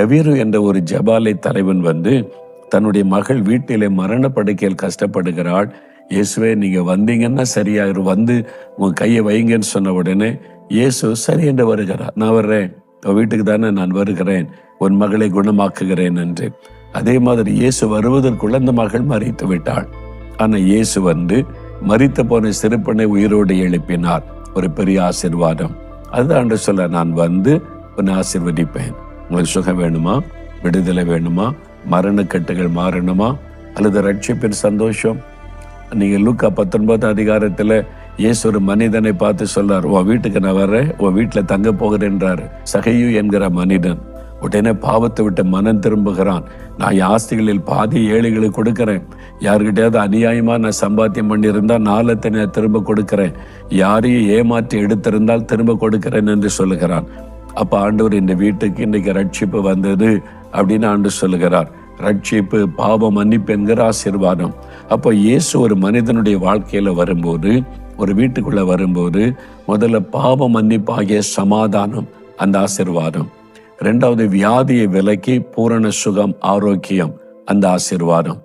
எவீரு என்ற ஒரு ஜபாலை தலைவன் வந்து தன்னுடைய மகள் வீட்டிலே மரண படுக்கையில் கஷ்டப்படுகிறாள். இயேசுவே நீங்க வந்தீங்கன்னா சரியாயிரு. வந்து உன் கையை வைங்கன்னு சொன்ன உடனே இயேசு சரி என்று வருகிறார். நான் வர்றேன். உன் வீட்டுக்கு தானே நான் வருகிறேன். உன் மகளை குணமாக்குகிறேன் என்று. அதே மாதிரி இயேசு வருவதற்குள்ள அந்த மகள் மறித்து விட்டாள். ஆனா இயேசு வந்து மறித்து போன சிறுப்பனை உயிரோடு எழுப்பினார். ஒரு பெரிய ஆசிர்வாதம். அதுதான் சொல்ல நான் வந்து உன்னை ஆசிர்வதிப்பேன். உங்களுக்கு சுகம் வேணுமா விடுதலை வேணுமா மரணக்கட்டுகள் மாறணுமா? அல்லது ரட்சிப்பின் சந்தோஷம்? நீங்க லூக்கா பத்தொன்பது அதிகாரத்துல இயேசு ஒரு மனிதனை பார்த்து சொல்றார் உன் வீட்டுக்கு நான் வர்றேன் உன் வீட்டுல தங்க போகிறேன்றாரு சகையு என்கிற மனிதன் உடனே பாவத்தை விட்டு மனம் திரும்புகிறான். நான் ஆஸ்திகளில் பாதி ஏழைகளுக்கு கொடுக்கறேன். யாருக்கிட்டையாவது அநியாயமா நான் சம்பாத்தியம் பண்ணியிருந்தா நாளத்தை நான் திரும்ப கொடுக்கிறேன். யாரையும் ஏமாற்றி எடுத்திருந்தால் திரும்ப கொடுக்கிறேன் என்று சொல்லுகிறான். அப்ப ஆண்டவர் இந்த வீட்டுக்கு இன்னைக்கு ரட்சிப்பு வந்தது அப்படின்னு ஆண்டு சொல்லுகிறார். ரட்சிப்பு பாவ மன்னிப்பு என்கிற ஆசீர்வாதம். அப்போ இயேசு ஒரு மனிதனுடைய வாழ்க்கையில வரும்போது ஒரு வீட்டுக்குள்ள வரும்போது முதல்ல பாவ மன்னிப்பாகிய சமாதானம் அந்த ஆசீர்வாதம். ரெண்டாவது வியாதியை விலக்கி பூரண சுகம் ஆரோக்கியம் அந்த ஆசிர்வாதம்.